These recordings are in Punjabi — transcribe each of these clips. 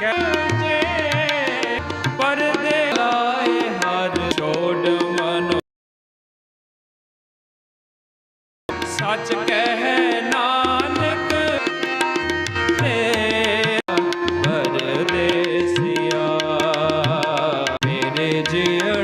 ਕੈਚੇ ਪਰਦੇ ਲਾਏ ਹਰ ਛੋੜ ਮਨੋ ਸੱਚ ਕਹਿ ਨਾਨਕ ਤੇ ਪਰਦੇ ਸਿਆ ਮੇਰੇ ਜੀਵਨ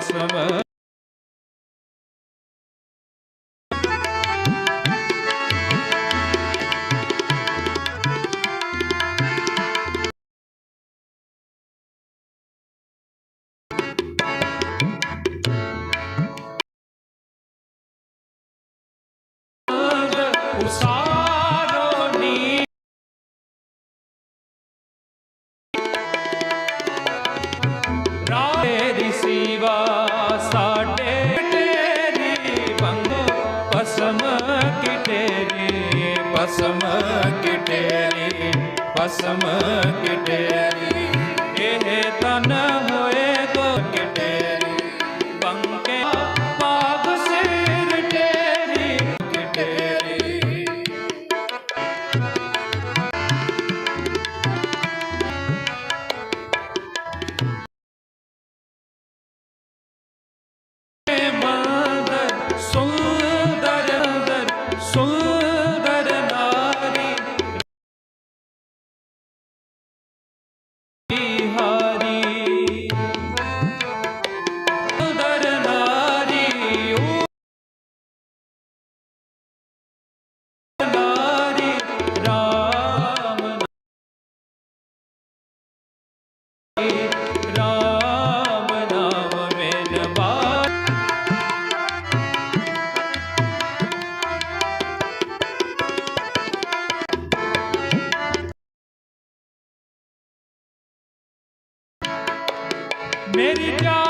समर Stop. ਖਸਮ ਕਿਟੇਰੀ ਇਹ ਤਨ ਹੋਏ ਮੇਰੀ ਜਾਨ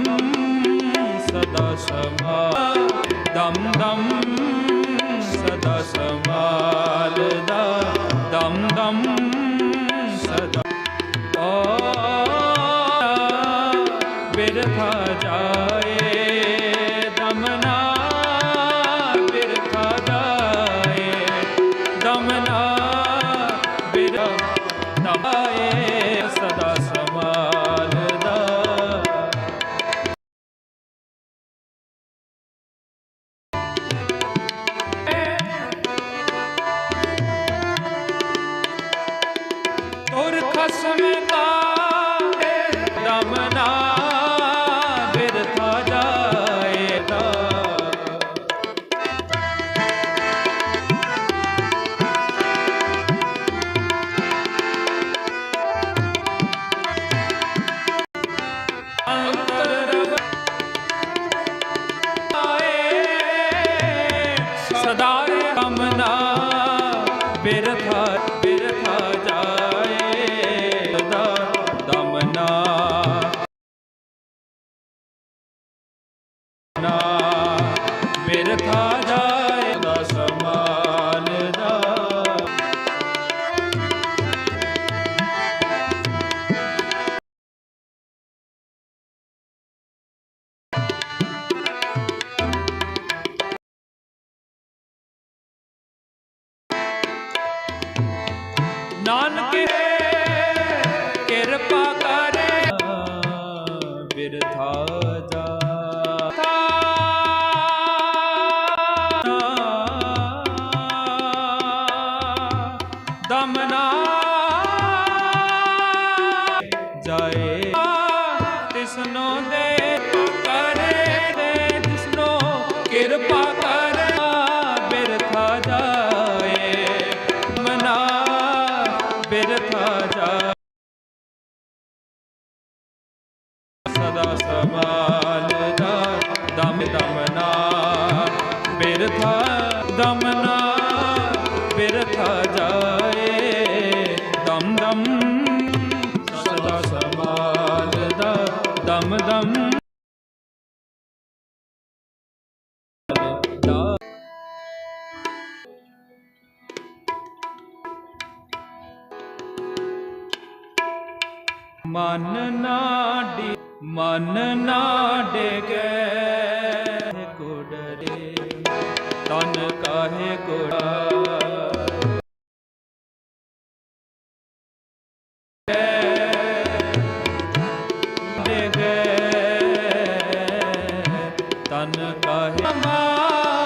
dum sada sama Dam, dam, sada samal da Dam, dam, sada ਕਮਨਾ ਬਿਰਥਾ राजा ਦਮ ਮਨ ਨਾ ਡੇ ਮਨ ਨਾ ਡੇਗੇ। ਕੋ ਡਰੇ ਤਨ ਕਾਹੇ ਰਹੇ